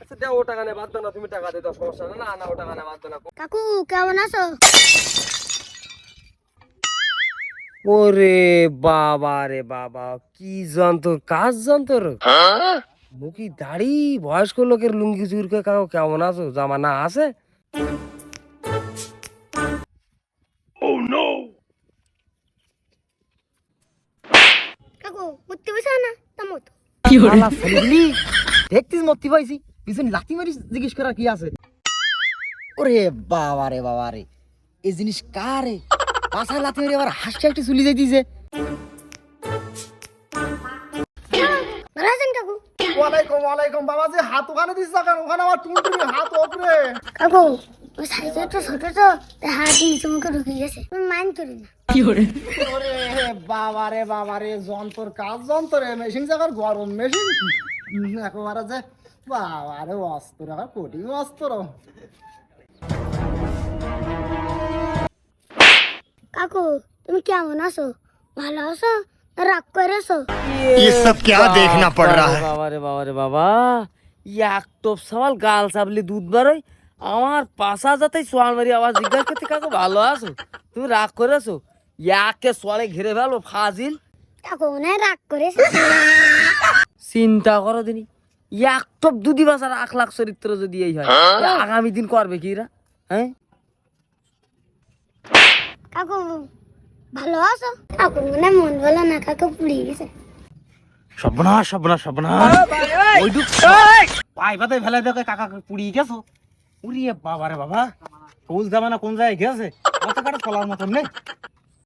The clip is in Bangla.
আচ্ছা দেও ও টাকা নে বাদ দাও না তুমি টাকা দিতে সমস্যা না না না ও টাকা নে বাদ দাও না। কাকু কেমন আছো? ওরে বাবা রে বাবা কি যন্ত্র কাজ যন্ত্র? মুখি দাড়ি বয়স্ক লোকের লুঙ্গি চুরকে কাউ কেমন আছো? জামানা আছে? কাকু উঠতে বসে না তামত ছেলেগুলি দেখতিস মতি পাইছি পিছন লাথি মারি জিজ্ঞেস করার কি আছে? ওরে বাবা রে বাবা রে এই জিনিস কারে? পাশায় লাথি মারি আবার হাসতে হাসতে চুলি ভালো আছেন কাকু? ওয়ালাইকুম ওয়ালাইকুম বাবা যে হাত ওখানে দিস কেন ওখানে আমার টুনটুনি হাত ওপরে। কাকু ওই সাইজটা ছোট তো তাই হাত নিচে মুখে ঢুকে গেছে। আমি করি না। ওরে বাবা রে বাবা রে যন্ত্র কাজ যন্ত্র মেশিন জায়গার গরম মেশিন একেবারে যে বাবা রে অস্ত্র আবার কঠিন অস্ত্র কাকু তুমি কেমন আছো ভালো আছো না রাগ করেছো ये सब क्या देखना पड़ रहा है বাবা রে বাবা রে বাবা এক টপ সওয়াল গাল চাবলি দুধ বারোই আমার পাশা যাতে সোয়াল মারি আবার জিজ্ঞাসা করতে কাকু ভালো আছো তুমি রাগ করেছো একে সোয়ালে ঘিরে ফেলো ফাজিল কাকু মনে হয় রাগ করেছে চিন্তা করো দিনি। এক টপ দুধি বাসার আখ লাখ চরিত্র যদি এই হয় আগামী দিন করবে কি এরা হ্যাঁ? কাকু ভালো আছো? কাকু মনে মন ভালো না কাকু পুড়িয়ে গেছে। সর্বনাশ সর্বনাশ সর্বনাশ। ওই দুঃখ। পাই পাতে ফেলে দেখে কাকা পুড়িয়ে গেছো। উড়িয়ে বাবা রে বাবা। সবুজ জামানা কোন জায়গায় গেছে? অত কাটা চলার মতন নেই।